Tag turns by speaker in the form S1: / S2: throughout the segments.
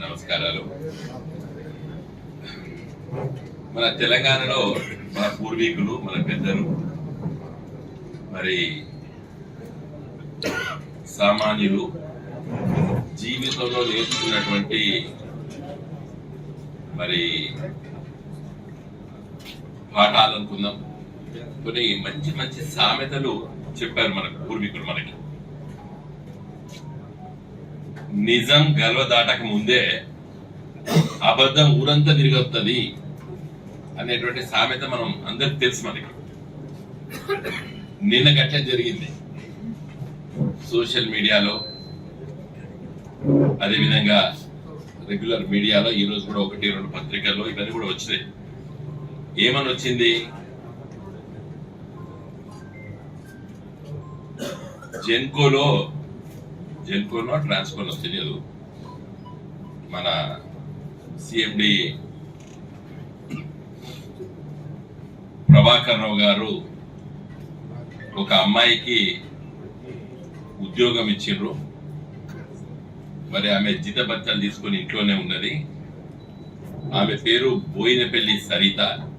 S1: నమస్కారాలు. మన తెలంగాణలో మన పూర్వీకులు మన పెద్దలు మరి సామాన్యులు జీవితంలో నేర్చుకున్నటువంటి మరి పాఠాలు అనుకుందాం కొన్ని మంచి మంచి సామెతలు చెప్పారు మన పూర్వీకులు మనకి. నిజం గర్వ దాటక ముందే అబద్ధం ఊరంతా తిరిగొస్తుంది అనేటువంటి సామెత మనం అందరికి తెలుసు మనకి. నిన్న గట్లే జరిగింది. సోషల్ మీడియాలో అదేవిధంగా రెగ్యులర్ మీడియాలో ఈరోజు కూడా ఒకటి రెండు పత్రికల్లో ఇవన్నీ కూడా వచ్చినాయి. ఏమని వచ్చింది జెన్కోలో జెన్కోనో ట్రాన్స్కోనో తెలియదు మన సిఎండి ప్రభాకర్ రావు గారు ఒక అమ్మాయికి ఉద్యోగం ఇచ్చిండ్రు. మరి ఆమె జీతభత్యాలు తీసుకొని ఇంట్లోనే ఉన్నది. ఆమె పేరు బోయినపల్లి సరిత.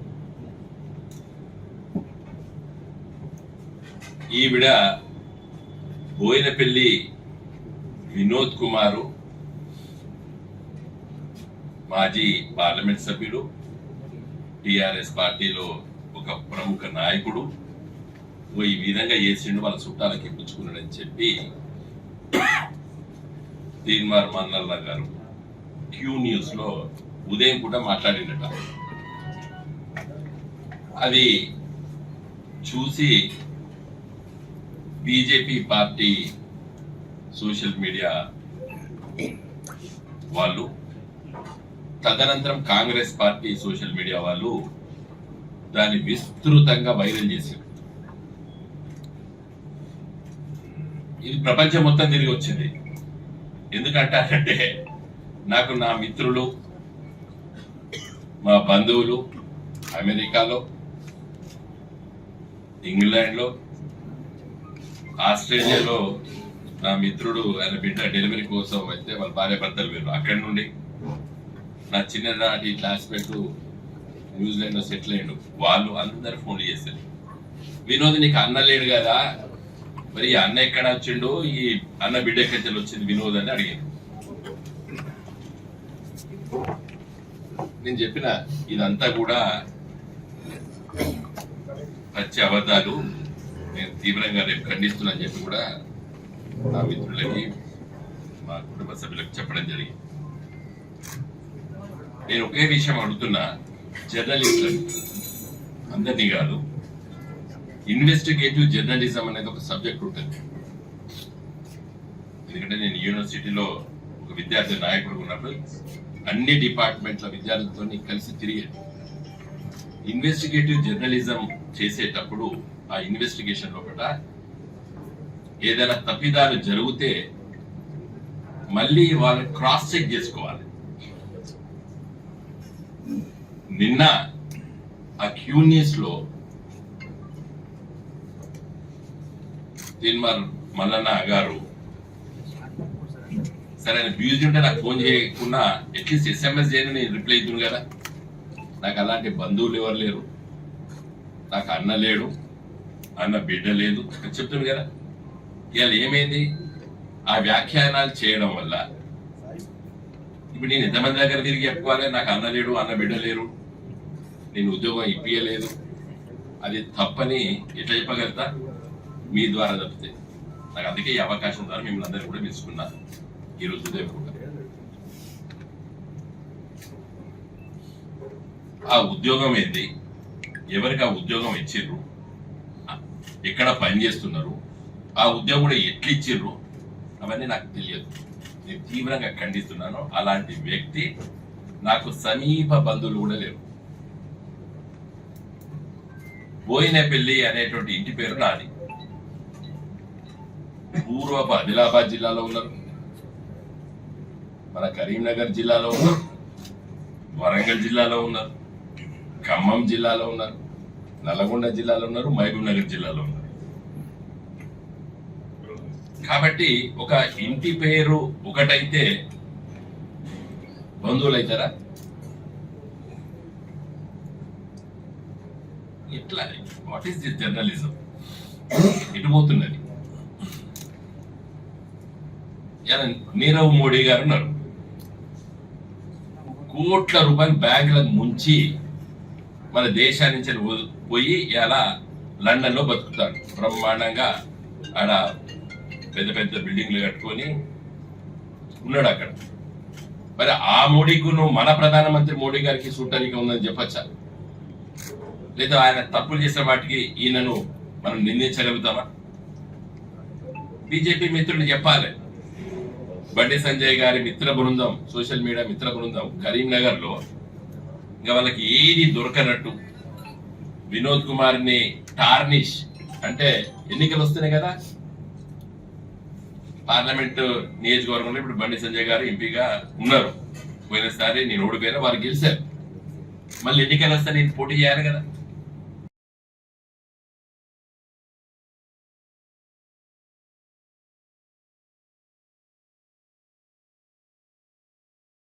S1: ఈవిడ బోయినపల్లి వినోద్ కుమారు మాజీ పార్లమెంట్ సభ్యుడు టిఆర్ఎస్ పార్టీలో ఒక ప్రముఖ నాయకుడు. ఈ విధంగా చేసిండు వాళ్ళ చుట్టాలకి ఇప్పించుకున్నాడని చెప్పి తీన్మార్ మన్నల్లా గారు క్యూ న్యూస్లో ఉదయం కూడా మాట్లాడిండట అది చూసి బీజేపీ పార్టీ సోషల్ మీడియా వాళ్ళు తదనంతరం కాంగ్రెస్ పార్టీ సోషల్ మీడియా వాళ్ళు దాన్ని విస్తృతంగా వైరల్ చేశారు. ఇది ప్రపంచం మొత్తం తిరిగి వచ్చింది. ఎందుకంటారంటే నాకు నా మిత్రులు మా బంధువులు అమెరికాలో ఇంగ్లాండ్లో ఆస్ట్రేలియాలో నా మిత్రుడు ఆయన బిడ్డ డెలివరీ కోసం అయితే వాళ్ళ భార్య భర్తలు వేరు అక్కడి నుండి నా చిన్ననాటి క్లాస్మేట్ న్యూజిలాండ్లో సెటిల్ అయ్యాడు. వాళ్ళు అందరు ఫోన్లు చేశారు. వినోద్ నీకు అన్న లేడు కదా? మరి ఈ అన్న ఎక్కడ వచ్చిండు? ఈ అన్న బిడ్డ ఎక్కడ వచ్చింది? వినోద్ అని అడిగాను నేను చెప్పిన ఇదంతా కూడా పచ్చి అబద్ధాలు. తీవ్రంగా రేపు ఖండిస్తున్నా చెప్పి కూడా నా మిత్రులకి మా కుటుంబ సభ్యులకు చెప్పడం జరిగింది. నేను ఒకే విషయం అడుగుతున్నా జర్నలిస్టులని అందరినీ కాదు ఇన్వెస్టిగేటివ్ జర్నలిజం అనేది ఒక సబ్జెక్ట్ ఉంటుంది. ఎందుకంటే నేను యూనివర్సిటీలో ఒక విద్యార్థి నాయకుడు ఉన్నప్పుడు అన్ని డిపార్ట్మెంట్ల విద్యార్థులతో కలిసి తిరిగాను ఇన్వెస్టిగేటివ్ జర్నలిజం చేసేటప్పుడు ఆ ఇన్వెస్టిగేషన్లో ఏదైనా తప్పిదాలు జరిగితే మళ్ళీ వాళ్ళు క్రాస్ చెక్ చేసుకోవాలి. నిన్న ఆ క్యూనియస్లో తిన్మార్ మల్లన్న గారు సరే ఆయన ఉంటే నాకు ఫోన్ చేయకుండా అట్లీస్ట్ ఎస్ఎంఎస్ చేయని నేను రిప్లై ఇద్దును కదా. నాకు అలాంటి బంధువులు ఎవరు లేరు. నాకు అన్న లేడు. అన్న బిడ్డ లేదు. చెప్తుంది కదా. ఇవాళ ఏమైంది? ఆ వ్యాఖ్యానాలు చేయడం వల్ల ఇప్పుడు నేను ఎంతమంది దగ్గర తిరిగి చెప్పుకోవాలి? నాకు అన్న లేడు అన్న బిడ్డ లేరు. నేను ఉద్యోగం ఇప్పియలేదు. అది తప్పని ఎట్లా చెప్పగలుగుతా? మీ ద్వారా తప్పితే. నాకు అందుకే ఈ అవకాశం ద్వారా మిమ్మల్ని అందరూ కూడా పిలుచుకున్నా ఈరోజు ఉదయం కూడా ఆ ఉద్యోగం ఏంది? ఎవరికి ఆ ఉద్యోగం ఇచ్చిర్రు? ఎక్కడ పని చేస్తున్నారు? ఆ ఉద్యోగం కూడా ఎట్లా ఇచ్చిర్రు అవన్నీ నాకు తెలియదు. నేను తీవ్రంగా ఖండిస్తున్నాను. అలాంటి వ్యక్తి నాకు సమీప బంధువులు కూడా లేవు బోయినపల్లి అనేటువంటి ఇంటి పేరు నాది. పూర్వపు ఆదిలాబాద్ జిల్లాలో ఉన్నారు. మన కరీంనగర్ జిల్లాలో ఉన్నారు. వరంగల్ జిల్లాలో ఉన్నారు. ఖమ్మం జిల్లాలో ఉన్నారు. నల్గొండ జిల్లాలో ఉన్నారు మహబూబ్నగర్ జిల్లాలో ఉన్నారు. కాబట్టి ఒక ఇంటి పేరు ఒకటైతే బంధువులు అవుతారా? ఎట్లా? వాట్ ఈస్ దిస్ జర్నలిజం ఎటు పోతున్నది. నీరవ్ మోడీ గారు ఉన్నారు. కోట్ల రూపాయలు బ్యాంకులకు ముంచి మన దేశాన్ని నుంచి పోయి ఇలా లండన్లో బతుకుతాడు. బ్రహ్మాండంగా ఆడ పెద్ద పెద్ద బిల్డింగ్లు కట్టుకొని ఉన్నాడు అక్కడ. మరి ఆ మోడీకును మన ప్రధానమంత్రి మోడీ గారికి చూడటానికి ఉందని చెప్పచ్చా? లేదా ఆయన తప్పులు చేసిన వాటికి ఈయనను మనం నిందించగలుగుతామా? బీజేపీ మిత్రుడిని చెప్పాలి. బండి సంజయ్ గారి మిత్ర బృందం సోషల్ మీడియా మిత్ర బృందం కరీంనగర్లో ఇంకా వాళ్ళకి ఏది దొరకనట్టు వినోద్ కుమార్ని టార్నిష్. అంటే ఎన్నికలు వస్తున్నాయి కదా? పార్లమెంట్ నియోజకవర్గంలో ఇప్పుడు బండి సంజయ్ గారు ఎంపీగా ఉన్నారు. పోయినసారి నేను ఓడిపోయినా వారు గెలిచారు. మళ్ళీ ఎన్నికలు వస్తే నేను పోటీ చేయాలి కదా?